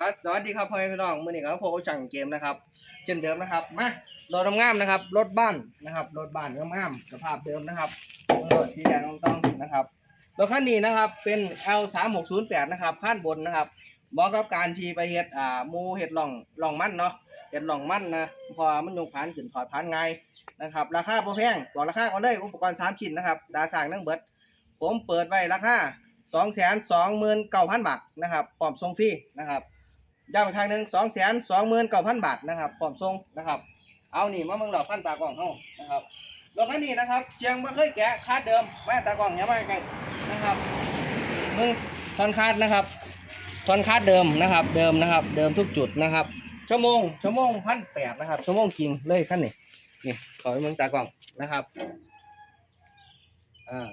ครับสวัสดีครับพ่อแม่พี่น้องมื่อนี้ครับผมจังเกมนะครับ เช่นเดิมนะครับมารถงามนะครับรถบ้านนะครับรถบ้านงามสภาพเดิมนะครับรถสีแดงต้องนะครับรถคันนี้นะครับเป็น L 3 6 0 8นะครับขั้นบนนะครับเหมาะกับการที่ไปเฮ็ดอ่ามูเฮ็ดหล่องหล่องมั่นเนาะเฮ็ดหล่องมั่นนะพอมันยกผ่านขึ้นถอดผ่านง่ายนะครับ ราคาบ่แพงบอกราคาก่อนเลยอุปกรณ์3ชิ้นนะครับดาสางทั้งเบิด ผมเปิดไว้ราคา2 2 9 0 0 0บาทนะครับพร้อมส่งฟรีนะครับ ย้ำอีกครั้งหนึ่งสองแสนสองหมื่นเก้าพันบาทนะครับพร้อมส่งนะครับ เอานี่มาเมืองดอกพันตากล่องเฮานะครับรถคันนี้นะครับเชียงบ่เคยแกะคาดเดิมแม่ตากล่องเนี้ยมาใกลนะครับมึงทอนคาดนะครับทอนคาดเดิมนะครับ เดิมนะครับ เดิมทุกจุดนะครับ ชั่วโมงชั่วโมงพันแปดนะครับ ชั่วโมงจริงเลยขั้นนี้นี่ขอให้มึงตากล่องนะครับอ่า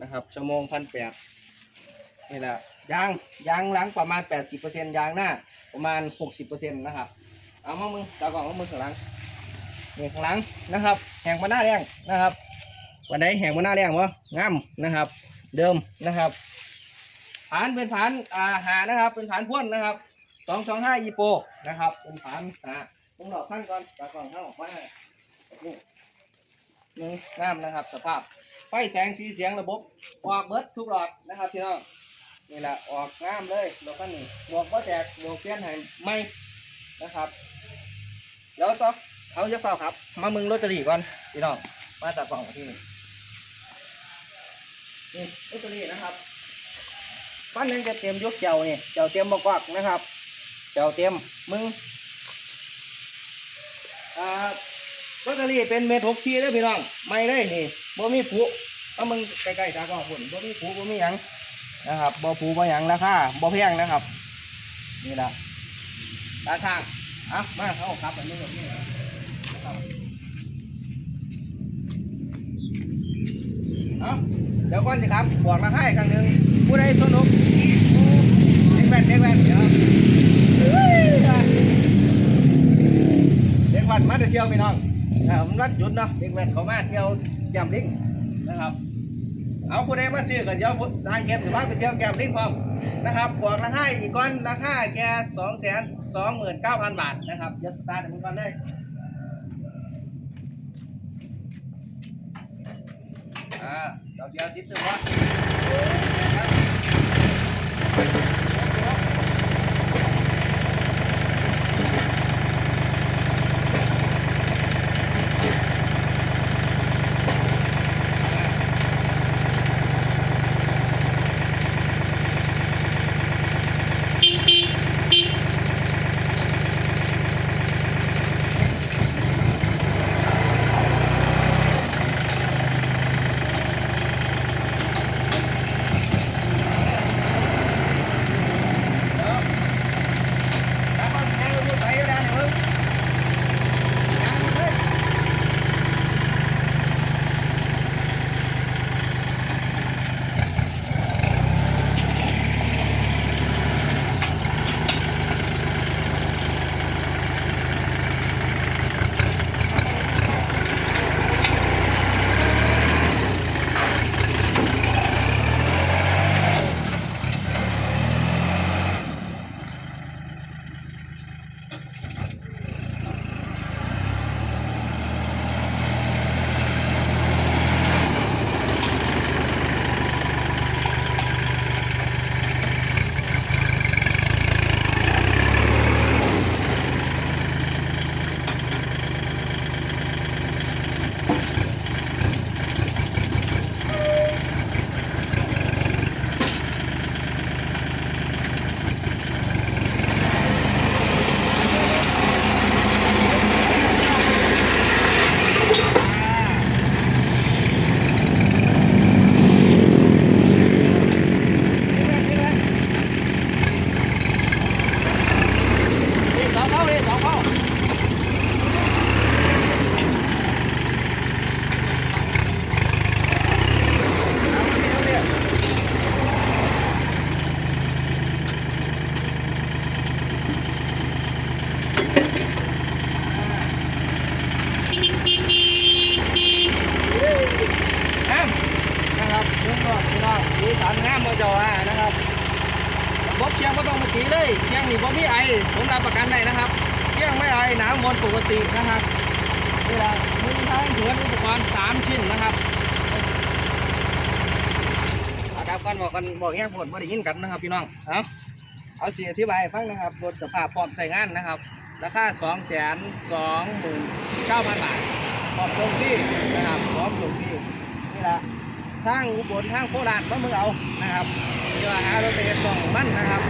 นะครับชั่วโมงพันแปด นี่แหละยางยางหลังประมาณ 80%ยางหน้าประมาณ 60%นะครับเอามามึงตากล่องมามึงข้างหลังนี่ข้างหลังนะครับ แหงมาหน้าแรงนะครับ วันไหนแหงมาหน้าแรงวะงามนะครับ เดิมนะครับฐานเป็นฐานอาหานะครับ เป็นฐานพ่นนะครับ225อีโปนะครับ เป็นฐานหาต้องหลอกขั้นก่อนตากล่องข้าออกมานี่นี่งามนะครับ สภาพไฟแสงสีเสียงระบบออกเบิดทุกหลอดนะครับพี่น้อง นี่แหละออกงามเลยรถคันนี้บวกก็แตกบวกเปลี่ยนให้ไม่นะครับเดี๋ยวต่อเอาจะเฝ้าครับ มามึงลอตเตอรี่ก่อนพี่น้องมาตัดกล่องที่นี่นี่ลอตเตอรี่นะครับปั้นนึงจะเต็มยกเจ้านี่เจ้าเต็มบกวักนะครับ เจ้าเต็มมึงอ่าลอตเตอรี่เป็นเมตรหกชีเลยพี่น้อง ไม่ได้นี่บ่มีผูเอามึงใกล้ๆตากล้องผลบ่มีผูบ่มีหยัง นะครับบ่ผูบ่หยังราคาบ่แพงนะครับ นี่แหละตาช่างอะมาเข้าครับอันนี้แบบนี้นะเดี๋ยวก่อนสิครับบอกราคาอีกครั้งหนึ่งผู้ใดสนุกเด็กแว่นเด็กแว่นเดี๋ยวเฮ้ยเด็กแว่นมาเที่ยวพี่น้องอ่ามันรัดหยุดเนาะเด็กแว่นเขามาเที่ยวแก้มลิงนะครับ เอาผู้ใดมาซื้อก็เดี๋ยวทางเก็บสิพาไปเที่ยวแก้มลิงพร้อมนะครับบวกราคาอีกก้อนราคาแค่สองแสนสองหมื่นเก้าพันบาทนะครับเดี๋ยวสตาร์ทมันก่อนเลยอ่าดอกเดียวติดตัว น้องพี่น้องสีสันงามมาจออะนะครับบ๊อบเชียงก็ต้องมาตีเลยเชียงนี่บ๊อบมีไอผมรับประกันได้นะครับเชียงไม่ไอหนาวมนปกตินะครับนี่ละมือท้งถืออุปกรณ์สามชิ้นนะครับอาดับกันบอกกันบอกแง่ผลมาได้ยินกันนะครับ พี่น้องเอาเอาเสียอธิบายฟังนะครับรถสภาพพร้อมใส่งานนะครับราคาสองแสนสองหมื่นเก้าพันบาทพร้อมส่งที่นะครับพร้อมส่งที่นี่ละ ทางอุบลทางโคราชมาเมืองเอานะครับที่ว่าหารถไปเฮ็ดสองมันนะครับ